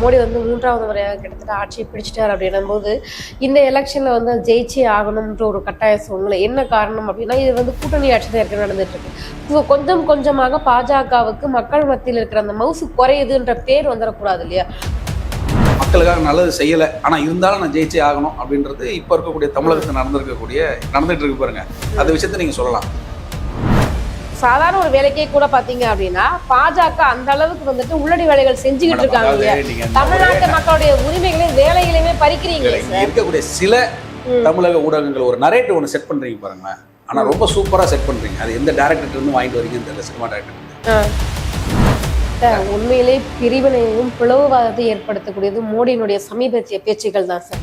மோடி வந்து மூன்றாவது முறையாக கிட்டத்தட்ட ஆட்சியை பிடிச்சிட்டார் அப்படின்னும் போது இந்த எலெக்ஷன்ல வந்து ஜெயிச்சே ஆகணும்ன்ற ஒரு கட்டாய சூழ்நிலை. என்ன காரணம் அப்படின்னா இது வந்து கூட்டணி ஆட்சி தான் ஏற்கனவே நடந்துட்டு இருக்கு. கொஞ்சம் கொஞ்சமாக பாஜகவுக்கு மக்கள் மத்தியில் இருக்கிற அந்த மவுசு குறையுதுன்ற பேர் வந்துடக்கூடாது இல்லையா? மக்களுக்காக நல்லது செய்யலை ஆனால் இருந்தாலும் நான் ஜெயிச்சே ஆகணும் அப்படின்றது இப்போ இருக்கக்கூடிய தமிழகத்தில் நடந்திருக்கக்கூடிய நடந்துட்டு இருக்கு பாருங்க. அந்த விஷயத்தை நீங்கள் சொல்லலாம். சாதாரண ஒரு வேலைக்கே கூட பாத்தீங்க அப்படின்னா பாஜக அந்த அளவுக்கு வந்துட்டு உள்ளடி வேலைகள் செஞ்சுக்கிட்டு இருக்காங்க தமிழ்நாட்டு மக்களுடைய உரிமைகளையும் வேலைகளையுமே சார். இருக்கக்கூடிய சில. தமிழக ஊடகங்கள் ஒரு நரேட்டிவ் ஒன்று செட் பண்றீங்க பாருங்களேன். ஆனா ரொம்ப சூப்பரா செட் பண்றீங்க. அது எந்த டேரக்டர் இருந்து வாங்கிட்டு வரீங்கன்னு தெரியல சினிமா டேரக்டர் உண்மையிலே பிரிவினையையும் பிளவுவாதத்தை ஏற்படுத்தக்கூடியது மோடியினுடைய சமீபத்திய பேச்சுகள் தான் சார்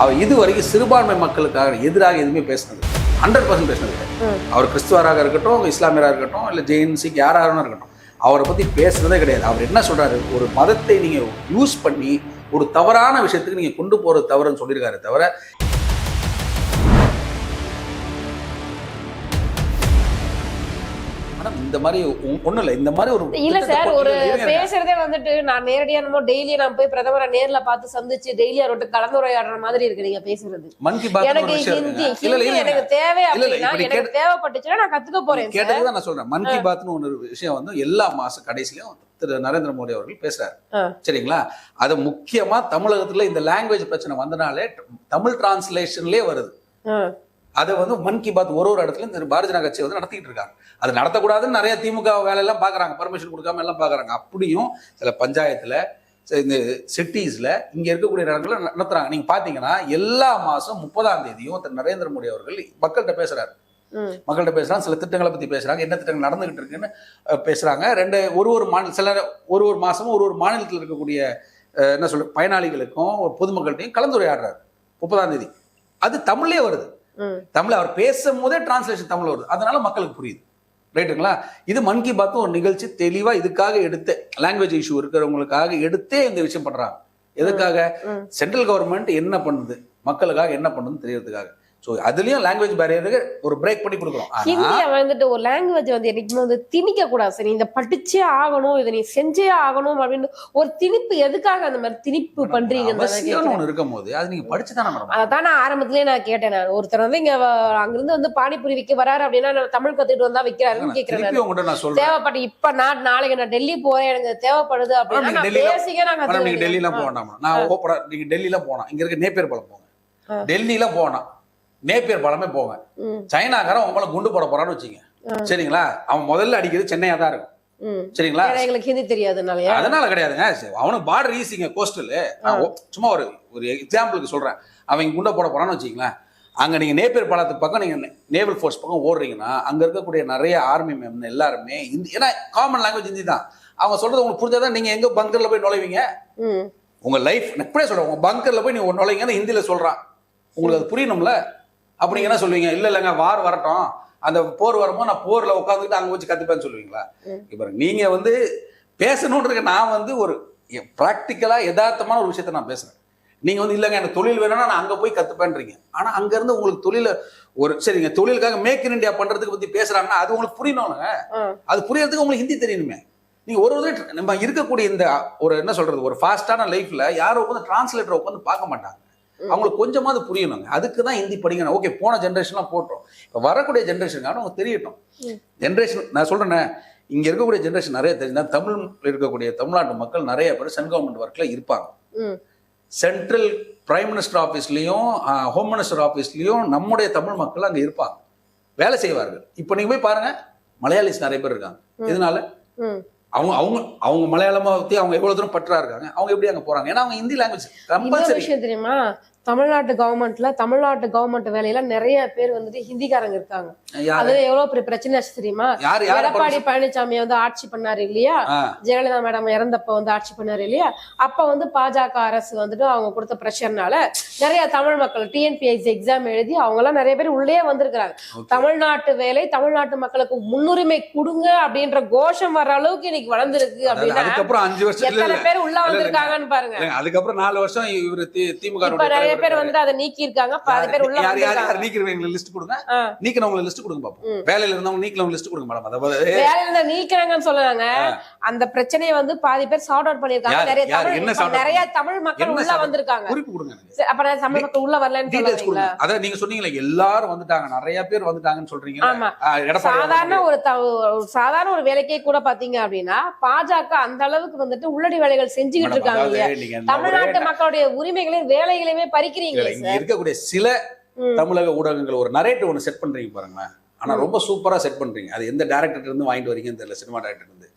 அவர் இது வரைக்கும் சிறுபான்மை மக்களுக்காக எதிராக எதுவுமே பேசினது ஹண்ட்ரட் பர்சன்ட் பேசினது. அவர் கிறிஸ்துவராக இருக்கட்டும் இஸ்லாமியராக இருக்கட்டும் இல்லை ஜெயின் சிக் யாராக இருக்கட்டும் அவரை பத்தி பேசுறதே கிடையாது. அவர் என்ன சொல்றாரு? ஒரு மதத்தை நீங்க யூஸ் பண்ணி ஒரு தவறான விஷயத்துக்கு நீங்க கொண்டு போறது தவறுன்னு சொல்லியிருக்காரு தவிர மேடம் இந்த மாதிரி ஒன்றும் இல்லை. இந்த மாதிரி ஒரு இல்ல சார் ஒரு. பேசுறதே வந்துட்டு நான் நேரடியா என்னமோ டெய்லி நான் போய் பிரதமரை நேர்ல பார்த்து சந்திச்சு டெய்லி அவர்கிட்ட கலந்துரையாடுற மாதிரி இருக்கு நீங்க பேசுறது. எனக்கு ஹிந்தி எனக்கு தேவை அப்படின்னா எனக்கு தேவைப்பட்டுச்சுன்னா நான் கத்துக்க போறேன் கேட்டது நான் சொல்றேன். மன் கி பாத்னு ஒரு விஷயம் வந்து எல்லா மாசம் கடைசியிலும் திரு நரேந்திர மோடி அவர்கள் பேசுறாரு. சரிங்களா? அது முக்கியமா தமிழகத்துல இந்த லாங்குவேஜ் பிரச்சனை வந்தனாலே தமிழ் டிரான்ஸ்லேஷன்லயே வருது. அதை வந்து மன் கி பாத் ஒரு ஒரு இடத்துல இந்த பாரதிய ஜனதா கட்சி வந்து நடத்திட்டு இருக்காங்க. அது நடத்தக்கூடாதுன்னு நிறைய திமுக வேலையெல்லாம் பாக்குறாங்க பர்மிஷன் கொடுக்காம எல்லாம் பாக்குறாங்க அப்படியும் சில பஞ்சாயத்துல இந்த சிட்டிஸ்ல இங்க இருக்கக்கூடிய இடங்கள்ல நடத்துறாங்க. நீங்க பாத்தீங்கன்னா எல்லா மாசம் முப்பதாம் தேதியும் திரு. நரேந்திர மோடி அவர்கள் மக்கள்கிட்ட பேசுறாரு. மக்கள்கிட்ட பேசுறாங்க. சில திட்டங்களை பத்தி பேசுறாங்க. என்ன திட்டங்கள் நடந்துகிட்டு இருக்குன்னு பேசுறாங்க. ரெண்டு ஒரு ஒரு மாநில சில ஒரு ஒரு மாசமும் ஒரு ஒரு மாநிலத்தில் இருக்கக்கூடிய என்ன சொல்ற பயனாளிகளுக்கும் பொதுமக்கள்கிட்டையும் கலந்துரையாடுறாரு. முப்பதாம் தேதி. அது தமிழ்லயே வருது. தமிழ் அவர் பேசும் போதே டிரான்ஸ்லேஷன் தமிழ் வருது. அதனால மக்களுக்கு புரியுது. ரைட்டுங்களா? இது மன் கி பாத்தும் ஒரு நிகழ்ச்சி தெளிவா இதுக்காக எடுத்து லாங்குவேஜ் இஷ்யூ இருக்கிறவங்களுக்காக எடுத்தே இந்த விஷயம் பண்றாங்க. எதுக்காக. சென்ட்ரல் கவர்மெண்ட் என்ன பண்ணுது? மக்களுக்காக என்ன பண்ணுதுன்னு தெரியறதுக்காக. ஸோ அதுலயும் லாங்குவேஜ் பேரியருக்கு ஒரு பிரேக் பண்ணி கொடுக்குறோம் ஆனா ஹிந்திய வந்துட்டு ஒரு லாங்குவேஜ் வந்து என்னைக்குமே வந்து திணிக்க கூடாது சார் இதை படிச்சே ஆகணும் இதை நீ செஞ்சே ஆகணும் அப்படின்னு ஒரு திணிப்பு எதுக்காக அந்த மாதிரி திணிப்பு கேக்குறேன். ஒண்ணு இருக்கும் போது அது நீங்க படிச்சு தானே அதான் நான் ஆரம்பத்திலேயே நான் கேட்டேன் நான். ஒருத்தர் வந்து இங்க அங்கிருந்து வந்து பானிபூரி விற்க வராரு அப்படின்னா நான் தமிழ் கத்துக்கிட்டு வந்தா விற்கிறாருன்னு சொல்றேன். தேவைப்பட்டு இப்ப நான் நாளைக்கு நான் டெல்லி போறேன் எனக்கு தேவைப்படுது அப்படின்னா நான் டெல்லியில- பேசிக்கா நான். டெல்லிலாம் போக வேண்டாம் நான் நீங்க டெல்லியில போனா இங்க இருக்க நேப்பியர் பாலம் போங்க. டெல்லியில போனா நேப்பியர் பாலமே போங்க சைனாக்காரன் மேல குண்டு போட போறான்னு வச்சுங்க சரிங்களா? அவன் முதல்ல அடிக்கிறது சென்னையா தான் இருக்கும். சரிங்களா? எங்களுக்கு ஹிந்தி தெரியாதுனாலயா? அதனால கிடையாதுங்க. அவனுக்கு பார்டர் ஈஸிங்க கோஸ்டல். சும்மா ஒரு ஒரு எக்ஸாம்பிளுக்கு சொல்றேன். அவன் குண்டை போட போறான்னு வச்சுங்களேன் அங்க நீங்க நேப்பியர் பாலத்துக்கு பக்கம் நீங்க நேவல் ஃபோர்ஸ் பக்கம் ஓடுறீங்கன்னா அங்க இருக்கக்கூடிய நிறைய ஆர்மி மேம் எல்லாருமே இந்தி ஏன்னா காமன் லாங்குவேஜ் ஹிந்தி தான். அவங்க சொல்றது உங்களுக்கு புரிஞ்சாதான் நீங்க எங்க பங்கர்ல போய் நுழைவீங்க. உங்க லைஃப் நான் இப்படியே சொல்றேன். உங்க பங்கர்ல போய் நீங்க நுழைங்கன்னு ஹிந்தியில சொல்றான். உங்களுக்கு அது புரியணும்ல? அப்படி நீங்க என்ன சொல்லுவீங்க? இல்ல இல்லைங்க வார் வரட்டும். அந்த போர் வரும்போது நான் போர்ல உட்காந்துக்கிட்டு அங்க வச்சு கத்துப்பேன்னு சொல்லுவீங்களா. இப்ப நீங்க வந்து பேசணுன்றதுக்கு நான் வந்து ஒரு ப்ராக்டிக்கலா யதார்த்தமான ஒரு விஷயத்த நான் பேசுறேன். நீங்க வந்து இல்லைங்க எனக்கு தொழில் வேணும்னா நான் அங்க போய் கத்துப்பேன்றீங்க. ஆனா அங்க இருந்து உங்களுக்கு தொழில ஒரு சரிங்க தொழிலுக்காக மேக் இன் இந்தியா பண்றதுக்கு பத்தி பேசுறாங்கன்னா அது உங்களுக்கு புரியணும்லங்க ஆ. அது புரியறதுக்கு உங்களுக்கு ஹிந்தி தெரியணுமே. நீங்க ஒரு ஒரு நம்ம இருக்கக்கூடிய இந்த ஒரு என்ன சொல்றது ஒரு ஃபாஸ்டான லைஃப்ல யாரும் உட்காந்து டிரான்ஸ்லேட்டர் உட்காந்து பார்க்க மாட்டாங்க. அவங்களுக்கு கொஞ்சமாவது புரியணுங்க. அதுக்கு தான் ஹிந்தி படிக்கணும். ஓகே போன ஜென்ரேஷன்லாம் போட்டோம். இப்போ வரக்கூடிய ஜென்ரேஷனுக்கான அவங்க தெரியட்டும். ஜென்ரேஷன் நான் சொல்றேனே இங்க இருக்கக்கூடிய ஜென்ரேஷன் நிறைய தெரிஞ்சா தமிழ் இருக்கக்கூடிய தமிழ்நாட்டு மக்கள் நிறைய பேர் சென்ட் கவர்மெண்ட் ஒர்க்ல இருப்பாங்க. சென்ட்ரல் பிரைம் மினிஸ்டர் ஆஃபீஸ்லயும் ஹோம் மினிஸ்டர் ஆஃபீஸ்லயும் நம்முடைய தமிழ் மக்கள் அங்க இருப்பாங்க. வேலை செய்வார்கள். இப்போ நீங்க போய் பாருங்க மலையாளிஸ் நிறைய பேர் இருக்காங்க. இதனால. அவங்க அவங்க அவங்க மலையாளமா பத்தி அவங்க எவ்வளவு தூரம் பற்றா இருக்காங்க அவங்க எப்படி அங்க போறாங்க? ஏன்னா அவங்க ஹிந்தி லாங்குவேஜ் கம்பல்சரி விஷயம் தெரியுமா? தமிழ்நாட்டு கவர்மெண்ட்ல தமிழ்நாட்டு கவர்மெண்ட் வேலையில நிறைய பேர் வந்துட்டு ஹிந்திக்காரங்க இருக்காங்க. அது எவ்வளவு பெரிய பிரச்சனை தெரியுமா? எடப்பாடி பழனிசாமி வந்து ஆட்சி பண்ணாரு இல்லையா. ஜெயலலிதா மேடம் இறந்தப்ப வந்து ஆட்சி பண்ணாரு இல்லையா? அப்ப வந்து பாஜக அரசு வந்துட்டு அவங்க கொடுத்த பிரஷர்னால நிறைய தமிழ் மக்கள் டிஎன்பிஎஸ்சி எக்ஸாம் எழுதி அவங்க எல்லாம் நிறைய பேர் உள்ளே வந்திருக்கிறாங்க. தமிழ்நாட்டு வேலை தமிழ்நாட்டு மக்களுக்கு முன்னுரிமை கொடுங்க அப்படின்ற கோஷம் வர்ற அளவுக்கு இன்னைக்கு வளர்ந்துருக்கு அப்படின்னா எத்தனை பேர் உள்ள. வந்திருக்காங்கன்னு பாருங்க. அதுக்கப்புறம் நாலு வருஷம் இவர் திமுக பேர் வந்துட்டு அதை நீக்கி இருக்காங்க பாதி பேர் உள்ள யார் யார் யார் நீக்கிறவங்க லிஸ்ட் கொடுங்க. ஆ. நீக்கினவங்க லிஸ்ட் கொடுங்க பாப்போம். வேலையில இருந்தவங்க நீக்கினவங்க லிஸ்ட் கொடுங்க மேடம் அதாவது வேலையில இருந்து நீக்கிறாங்கன்னு சொல்லலாங்க அந்த பிரச்சனையை வந்து பாதி பேர் சார்ட் அவுட் பண்ணிருக்காங்க நிறைய தமிழ் நிறைய தமிழ் மக்கள் உள்ள? வந்திருக்காங்க. குறிப்பு கொடுங்க அப்ப தமிழ் மக்கள் உள்ள வரலன்னு சொல்லுவீங்களா அதான் நீங்க சொன்னீங்களே எல்லாரும் வந்துட்டாங்க. நிறைய பேர் வந்துட்டாங்கன்னு சொல்றீங்க சாதாரண ஒரு சாதாரண ஒரு வேலைக்கே கூட பாத்தீங்க அப்படின்னா பாஜக அந்த அளவுக்கு வந்துட்டு உள்ளடி வேலைகள் செஞ்சுக்கிட்டு இருக்காங்க தமிழ்நாட்டு மக்களுடைய உரிமைகளையும் வேலைகளையுமே பறிக்கிறீங்க இருக்கக்கூடிய சில. தமிழக ஊடகங்கள் ஒரு நரேட்டிவ் ஒன்று செட் பண்றீங்க பாருங்களேன். ஆனா ரொம்ப சூப்பரா செட் பண்றீங்க. அது எந்த டேரக்டர் இருந்து வாங்கிட்டு வரீங்கன்னு தெரியல சினிமா டேரக்டர் இருந்து.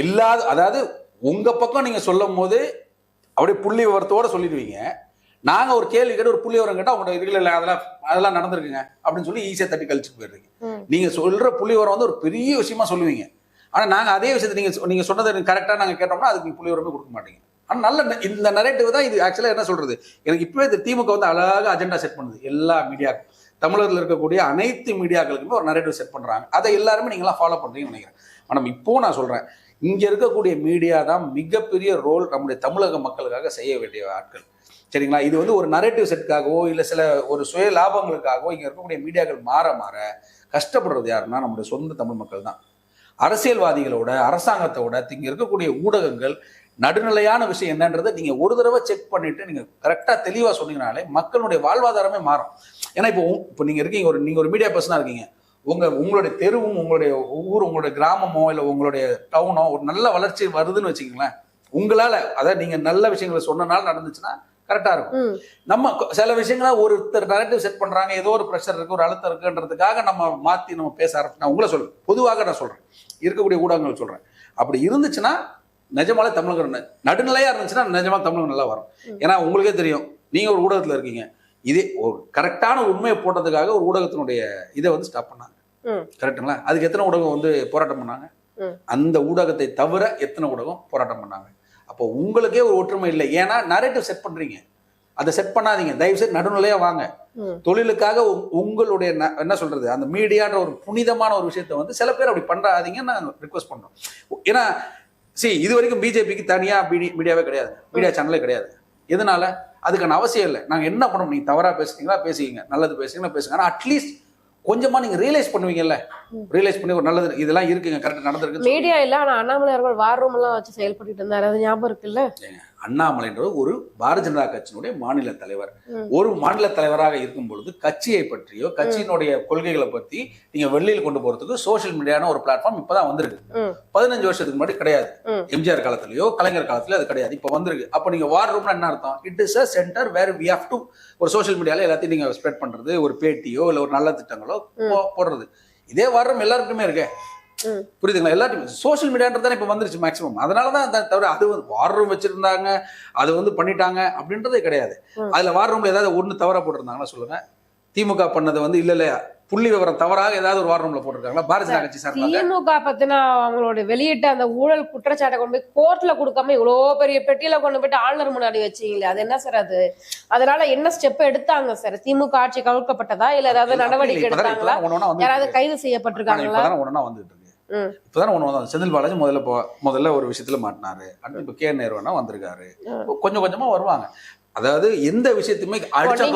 இல்லாத அதாவது உங்க பக்கம் நீங்க சொல்லும் போது அப்படியே புள்ளி விவரத்தோட சொல்லிடுவீங்க. நாங்க ஒரு கேள்வி கேட்டு ஒரு புள்ளி விவரம் கேட்டா உங்களோட இருக்குல்ல இல்ல அதெல்லாம் அதெல்லாம் நடந்திருக்குங்க அப்படின்னு சொல்லி ஈஸியா தட்டி கழிச்சு போயிடுறீங்க. நீங்க சொல்ற புள்ளி விவரம் வந்து ஒரு பெரிய விஷயமா சொல்லுவீங்க. ஆனா நாங்க அதே விஷயத்தை நீங்க நீங்க சொன்னதை கரெக்டா நாங்க கேட்டோம்னா அதுக்கு புள்ளி விவரமே கொடுக்க மாட்டீங்க. ஆனால் நல்ல ந- இந்த நரேட்டிவ் தான் இது ஆக்சுவலாக என்ன சொல்கிறது எனக்கு இப்போவே இந்த திமுக வந்து அழகாக அஜெண்டா செட் பண்ணுது. எல்லா மீடியாக்கும். தமிழகத்தில் இருக்கக்கூடிய அனைத்து மீடியாக்களுக்குமே ஒரு நரேட்டிவ் செட் பண்ணுறாங்க அதை எல்லாருமே நீங்களாம் ஃபாலோ பண்ணுறீங்கன்னு நினைக்கிறேன். ஆனால் இப்போ நான் சொல்கிறேன் இங்கே இருக்கக்கூடிய மீடியா தான் மிகப்பெரிய ரோல் நம்முடைய தமிழக மக்களுக்காக செய்ய வேண்டிய ஆட்கள். சரிங்களா? இது வந்து ஒரு நரேட்டிவ் செட்டுக்காகவோ இல்லை சில ஒரு சுய லாபங்களுக்காகவோ இங்கே இருக்கக்கூடிய மீடியாக்கள் மாற மாற கஷ்டப்படுறது யாருன்னா நம்முடைய சொந்த தமிழ் மக்கள் தான். அரசியல்வாதிகளோட அரசாங்கத்தோட இங்கே இருக்கக்கூடிய ஊடகங்கள் நடுநிலையான விஷயம் என்னன்றதை நீங்க ஒரு தடவை செக் பண்ணிட்டு நீங்க கரெக்டா தெளிவா சொன்னீங்கனாலே மக்களுடைய வாழ்வாதாரமே மாறும். ஏன்னா இப்போ இப்போ நீங்க இருக்கீங்க ஒரு நீங்க ஒரு மீடியா பர்சனா இருக்கீங்க. உங்க உங்களுடைய தெருவும் உங்களுடைய ஊர் உங்களுடைய கிராமமோ இல்லை உங்களுடைய டவுனோ ஒரு நல்ல வளர்ச்சி வருதுன்னு வச்சுக்கோங்களேன். உங்களால அதாவது நீங்க நல்ல விஷயங்களை சொன்னனால நடந்துச்சுன்னா கரெக்டா இருக்கும். நம்ம சில விஷயங்கள ஒருத்தர் நரேட்டிவ் செட் பண்றாங்க ஏதோ ஒரு ப்ரெஷர் இருக்கு ஒரு அழுத்தம் இருக்குன்றதுக்காக நம்ம மாத்தி நம்ம பேச ஆரம்பி நான் உங்களை சொல்றேன் பொதுவாக நான் சொல்றேன். இருக்கக்கூடிய ஊடகங்கள் சொல்றேன். அப்படி இருந்துச்சுன்னா நிஜமாலே தமிழகம் ந- நடுநிலையா இருந்துச்சுன்னா நிஜமா தமிழகம் நல்லா வரும். ஏன்னா உங்களுக்கே தெரியும் நீங்க ஒரு ஊடகத்துல இருக்கீங்க. இதே ஒரு கரெக்டான உண்மையை போட்டதுக்காக ஒரு ஊடகத்தினுடைய இதை வந்து ஸ்டாப் பண்ணாங்க. ம். கரெக்ட்டுங்களா? அதுக்கு எத்தனை ஊடகம் வந்து போராட்டம் பண்ணாங்க. அந்த ஊடகத்தை தவிர எத்தனை ஊடகம் போராட்டம் பண்ணாங்க? அப்போ உங்களுக்கே ஒரு ஒற்றுமை இல்லை. ஏன்னா நரேட்டிவ் செட் பண்றீங்க. அதை செட் பண்ணாதீங்க. தயவு செய்து நடுநிலையா வாங்க. தொழிலுக்காக உங்- உங்களுடைய என்ன சொல்றது? அந்த மீடியான்ற ஒரு புனிதமான ஒரு விஷயத்தை வந்து சில பேர் அப்படி பண்றாதீங்கன்னு நான் ரிக்வஸ்ட் பண்றோம். ஏன்னா சி இது வரைக்கும் பிஜேபிக்கு தனியா மீடியாவே கிடையாது. மீடியா சேனலே கிடையாது. எதனால? அதுக்கான அவசியம் இல்லை. நாங்க என்ன பண்ணணும்? நீங்க தவறா பேசுறீங்களா பேசிக்கங்க. நல்லது பேசுறீங்களா பேசுங்க. ஆனா அட்லீஸ்ட் கொஞ்சமா நீங்க ரியலைஸ் பண்ணுவீங்கல்ல? ரியலைஸ் பண்ணி ஒரு நல்லது இதெல்லாம் இருக்குங்க. கரெக்ட் நடந்திருக்கு மீடியா இல்ல ஆனா அண்ணாமலை அவர்கள் வார் ரூம் எல்லாம் வச்சு செயல்பட்டு இருந்தாரு. அது ஞாபகம் இருக்குல்ல? அண்ணாமலைன்றது ஒரு பாரதிய ஜனதா கட்சியினுடைய மாநில தலைவர். ஒரு மாநில தலைவராக இருக்கும் பொழுது கட்சியை பற்றியோ கட்சியினுடைய கொள்கைகளை பத்தி நீங்க வெளியில் கொண்டு போறதுக்கு சோஷியல் மீடியான ஒரு பிளாட்ஃபார்ம் இப்பதான் வந்திருக்கு. பதினஞ்சு வருஷத்துக்கு முன்னாடி கிடையாது. எம்ஜிஆர் காலத்திலயோ கலைஞர் காலத்திலயோ அது கிடையாது. இப்ப வந்திருக்கு. அப்ப நீங்க வார் ரூம்னா என்ன அர்த்தம்? It is a centre where we have to ஒரு சோஷியல் மீடியால எல்லாத்தையும் நீங்க ஸ்ப்ரெட் பண்றது ஒரு பேட்டியோ இல்ல ஒரு நல்ல திட்டங்களோ போடுறது. இதே வார் ரூம் எல்லாருக்குமே இருக்கு. ம். புரியுதுங்களா? எல்லாத்தையும் சோஷியல் மீடியான்றது தான் இப்போ வந்துருச்சு மேக்ஸிமம் அதனால தான் தவிர அது வந்து வார் ரூம் வச்சிருந்தாங்க அது வந்து பண்ணிட்டாங்க அப்படின்றதே கிடையாது. அதுல வார் ரூம்ல ஏதாவது ஒண்ணு தவறா போட்டிருந்தாங்கன்னா சொல்லுங்க. திமுக பண்ணது வந்து இல்ல இல்ல புள்ளி விவரம் தவறாக ஏதாவது ஒரு வார் ரூம்ல போட்டிருக்காங்களா? பாரதிய ஜனதா கட்சி சார்பாக? திமுக பத்தின அவங்களோட வெளியிட்ட அந்த ஊழல் குற்றச்சாட்டை கொண்டு போய் கோர்ட்ல கொடுக்காம இவ்வளவு பெரிய பெட்டியில கொண்டு போயிட்டு ஆளுநர் முன்னாடி வச்சீங்களே அது என்ன சார் அது? அதனால என்ன ஸ்டெப் எடுத்தாங்க சார்? திமுக ஆட்சி கவிழ்க்கப்பட்டதா இல்ல ஏதாவது நடவடிக்கை எடுத்தாங்களா? யாராவது கைது செய்யப்பட்டிருக்காங்களா? ஒன்னா வந்துட்டு. இப்பதான் ஒண்ணு வந்து செந்தில் பாலாஜி முதல்ல போ- முதல்ல ஒரு விஷயத்துல மாட்டினாரு. அடுத்து இப்ப கே நேருவனா வந்திருக்காரு. கொஞ்சம் கொஞ்சமா வருவாங்க. அதாவது எந்த விஷயத்தையுமே அடிச்ச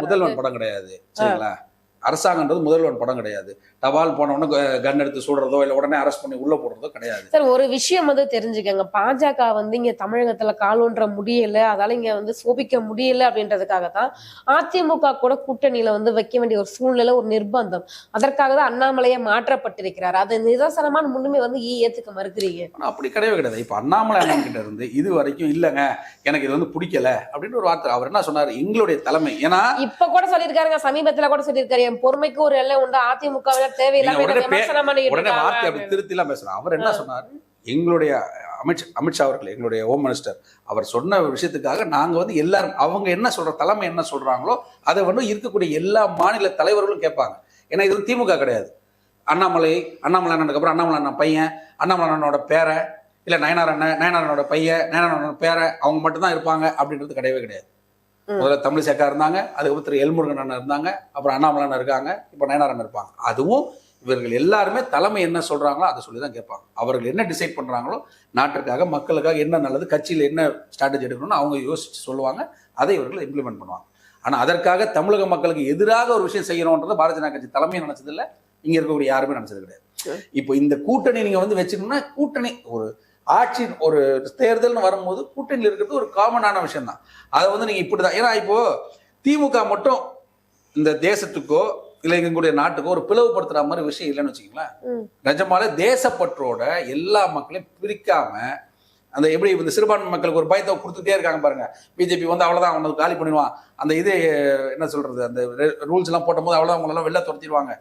முதல்வன் படம் கிடையாது. சரிங்களா? அரசாங்கன்றது முதல்வன் படம் கிடையாது. தபால் போன உடனே கன் எடுத்து சுடுறதோ இல்ல உடனே அரெஸ்ட் பண்ணி உள்ள போடுறதோ கிடையாது. சார் ஒரு விஷயம் வந்து தெரிஞ்சுக்கங்க. பாஜக வந்து இங்க தமிழகத்துல கால் ஊன்ற முடியல அதால இங்க வந்து சோபிக்க முடியல அப்படின்றதுக்காக தான் அதிமுக கூட கூட்டணியில வந்து வைக்க வேண்டிய ஒரு சூழ்நிலை ஒரு நிர்பந்தம். அதற்காக தான் அண்ணாமலையே மாற்றப்பட்டிருக்கிறார். அது நிதர்சனமான முன்னுமே வந்து ஈ ஏத்துக்க மறுக்கிறீங்க? அப்படி கிடையவே கிடையாது. இப்ப அண்ணாமலை அண்ணன் கிட்ட இருந்து இது வரைக்கும் இல்லங்க எனக்கு இது வந்து பிடிக்கல அப்படின்னு ஒரு வார்த்தை. அவர் என்ன சொன்னாரு? எங்களுடைய தலைமை. ஏன்னா இப்ப கூட சொல்லியிருக்காருங்க சமீபத்துல கூட சொல்லியிருக்காரு. என் பொறுமைக்கு ஒரு எல்லை உண்டு. அதிமுக தேவையில்லாம உடனே வார்த்தை அப்படி திருத்தி எல்லாம் பேசுறாரு அவர் என்ன சொன்னாரு? எங்களுடைய அமித் அமித்ஷா அவர்கள் எங்களுடைய ஹோம் மினிஸ்டர் அவர் சொன்ன விஷயத்துக்காக நாங்க வந்து எல்லாரும் அவங்க என்ன சொல்ற தலைமை என்ன சொல்றாங்களோ அதை வந்து இருக்கக்கூடிய எல்லா மாநில தலைவர்களும் கேட்பாங்க. ஏன்னா இது வந்து திமுக கிடையாது. அண்ணாமலை அண்ணாமலை அண்ணனுக்கு அப்புறம் அண்ணாமலை அண்ணன் பையன் அண்ணாமலை அண்ணனோட பேரன் இல்ல நயனார் அண்ணன் நயனார் அண்ணனோட பையன் நயனார் அண்ணனோட பேரன் அவங்க மட்டும்தான் இருப்பாங்க அப்படின்றது கிடையவே கிடையாது. முதல்ல தமிழிசேக்கா இருந்தாங்க அதுக்கப்புறம் திரு எல்முருகன் அண்ணன் இருந்தாங்க அப்புறம் அண்ணாமலை அண்ணன் இருக்காங்க இப்போ நயனார் அண்ணன் இருப்பாங்க. அதுவும் இவர்கள் எல்லாருமே தலைமை என்ன சொல்றாங்களோ அதை சொல்லி தான் கேட்பாங்க. அவர்கள் என்ன டிசைட் பண்றாங்களோ நாட்டிற்காக மக்களுக்காக என்ன நல்லது கட்சியில் என்ன ஸ்ட்ராட்டஜி எடுக்கணும்னு அவங்க யோசிச்சு சொல்லுவாங்க அதை இவர்கள் இம்ப்ளிமெண்ட் பண்ணுவாங்க. ஆனா அதற்காக தமிழக மக்களுக்கு எதிராக ஒரு விஷயம் செய்யணும்ன்றதை பாரதிய ஜனதா கட்சி தலைமை நினைச்சது இல்ல இங்க இருக்கக்கூடிய யாருமே நினைச்சது கிடையாது. இப்போ இந்த கூட்டணி நீங்க வந்து வச்சுக்கணும்னா கூட்டணி ஒரு ஆட்சி ஒரு தேர்தல்னு வரும்போது கூட்டணியில் இருக்கிறது ஒரு காமனான விஷயம் தான் அதை வந்து நீங்க இப்படிதான் ஏன்னா இப்போ திமுக மட்டும் இந்த தேசத்துக்கோ இல்லை எங்களுடைய நாட்டுக்கோ ஒரு பிளவுபடுத்துற மாதிரி விஷயம் இல்லைன்னு வச்சுக்கங்களேன். நிஜமாலே தேசப்பற்றோட எல்லா மக்களையும் பிரிக்காம அந்த எப்படி இந்த சிறுபான்மை மக்களுக்கு ஒரு பயத்தை கொடுத்துட்டே இருக்காங்க பாருங்க. பிஜேபி வந்து அவ்வளவுதான் அவனுக்கு காலி பண்ணிடுவான். அந்த இது என்ன சொல்றது அந்த ரூல்ஸ் எல்லாம் போட்ட போது அவ்வளவுதான் அவங்களெல்லாம் வெளில துரத்திடுவாங்க.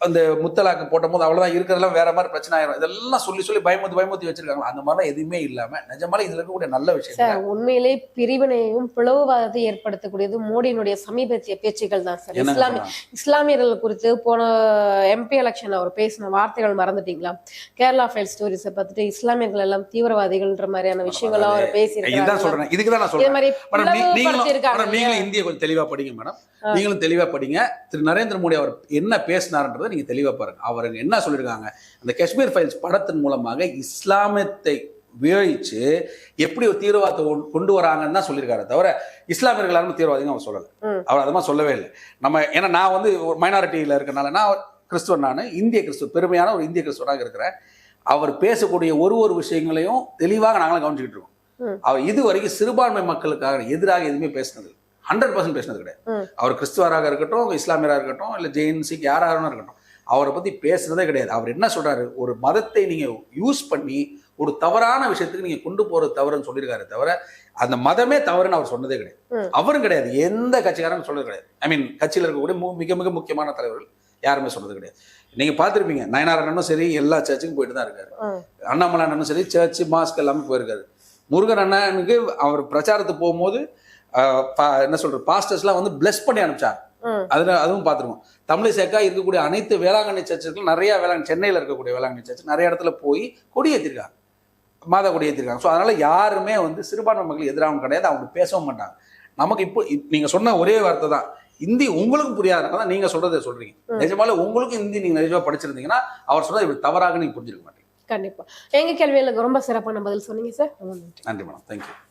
அந்த முத்தலாக்கு போட்ட போது அவ்வளவுதான் இருக்கிறதெல்லாம் வேற மாதிரி பிரச்சனை ஆயிரும். இதெல்லாம் சொல்லி சொல்லி பயமுத்தி பயமுத்தி வச்சிருக்காங்க அந்த மாதிரிலாம் எதுவுமே இல்லாம நிஜமாலே இதுல இருக்கக்கூடிய நல்ல விஷயம் சார் உண்மையிலே பிரிவினையும் பிளவுவாதத்தை ஏற்படுத்தக்கூடியது மோடியினுடைய சமீபத்திய பேச்சுகள் தான் சார். என்ன இஸ்லாமிய இஸ்லாமியர்கள் குறித்து போன எம்பி எலெக்ஷன் அவர் பேசின வார்த்தைகள் மறந்துட்டீங்களா? கேரளா ஃபைல் ஸ்டோரிஸை பார்த்துட்டு இஸ்லாமியர்கள் எல்லாம் தீவிரவாதிகள்ன்ற மாதிரியான விஷயங்களும் அவர் இதுதான் பேசியிருக்காங்க சொல்றேன். இதுக்கு தான் நான் சொல்றேன். நீங்களும் இந்திய கொஞ்சம் தெளிவா படிங்க மேடம். நீங்களும் தெளிவா படிங்க. திரு நரேந்திர மோடி அவர் என்ன பேசினார்ன்றதை நீங்க தெளிவா பாருங்க. அவர் என்ன சொல்லியிருக்காங்க அந்த காஷ்மீர் ஃபைல்ஸ் படத்தின் மூலமாக இஸ்லாமியத்தை உபயோகிச்சு எப்படி ஒரு தீவிரவாதத்தை கொண்டு- வராங்கன்னு தான் சொல்லியிருக்காரு தவிர இஸ்லாமியர்கள் யாரும் தீவிரவாதிங்க அவர் சொல்லலை. அவர் அது மாதிரி சொல்லவே இல்லை. நம்ம ஏன்னா நான் வந்து ஒரு மைனாரிட்டியில் இருக்கனால நான் கிறிஸ்துவன் நான் இந்திய கிறிஸ்துவ பெருமையான ஒரு இந்திய கிறிஸ்துவனாக இருக்கிறேன். அவர் பேசக்கூடிய ஒரு ஒரு விஷயங்களையும் தெளிவாக நாங்களும் கவனிச்சுக்கிட்டு இருக்கோம். அவர் இது வரைக்கும் சிறுபான்மை மக்களுக்காக எதிராக எதுவுமே பேசினது ஹண்ட்ரட் பர்சன்ட் பேசினது கிடையாது. அவர் கிறிஸ்துவராக இருக்கட்டும் இஸ்லாமியராக இருக்கட்டும் இல்லை ஜெயின் சிக் யாராக இருக்கட்டும். அவரை பத்தி பேசுனதே கிடையாது. அவர் என்ன சொல்றாரு? ஒரு மதத்தை நீங்க யூஸ் பண்ணி ஒரு தவறான விஷயத்துக்கு நீங்க கொண்டு போறது தவறுன்னு சொல்லியிருக்காரு தவிர அந்த மதமே தவறுன்னு அவர் சொன்னதே கிடையாது. அவரும் கிடையாது. எந்த கட்சிக்காரனும் சொன்னது கிடையாது. ஐ மீன் கட்சியில் இருக்கக்கூடிய மிக மிக முக்கியமான தலைவர்கள் யாருமே சொன்னது கிடையாது. நீங்க பார்த்திருப்பீங்க. நயனார் அண்ணனும் சரி எல்லா சர்ச்சுக்கும் போயிட்டு தான் இருக்காரு. அண்ணாமலை அண்ணனும் சரி சர்ச் மாஸ்க் எல்லாமே போயிருக்காரு. முருகன் அண்ணனுக்கு அவர் பிரச்சாரத்துக்கு போகும்போது என்ன சொல்றது? பாஸ்டர்ஸ்லாம் வந்து பிளஸ் பண்ணி அனுப்பிச்சாங்க. ம். அதுல அதுவும் பார்த்துருவோம் தமிழிசைக்கா இருக்கக்கூடிய அனைத்து வேளாங்கண்ணி சர்ச்சுக்கும் நிறைய வேளாண் சென்னையில் இருக்கக்கூடிய வேளாங்கண்ணி சர்ச் நிறைய இடத்துல போய் கொடி ஏற்றிருக்காங்க மாதா கொடி ஏற்றிருக்காங்க ஸோ அதனால யாருமே வந்து சிறுபான்மை மக்கள் எதிராகவும் கிடையாது. அவங்க பேசவும் மாட்டாங்க. நமக்கு இப்போ நீங்க சொன்ன ஒரே வார்த்தை தான். இந்தி உங்களுக்கு புரியாதனால தான் நீங்க சொல்றதை சொல்றீங்க. நிஜமால உங்களுக்கும் இந்தி நீங்க நிஜமா படிச்சிருந்தீங்கன்னா அவர் சொல்றது இப்படி தவறாக நீங்க புரிஞ்சிருக்க மாட்டீங்க. கண்டிப்பா. எங்க கேள்விகளுக்கு ரொம்ப சிறப்பான பதில் சொன்னீங்க சார். நன்றி. மேடம். தேங்க்யூ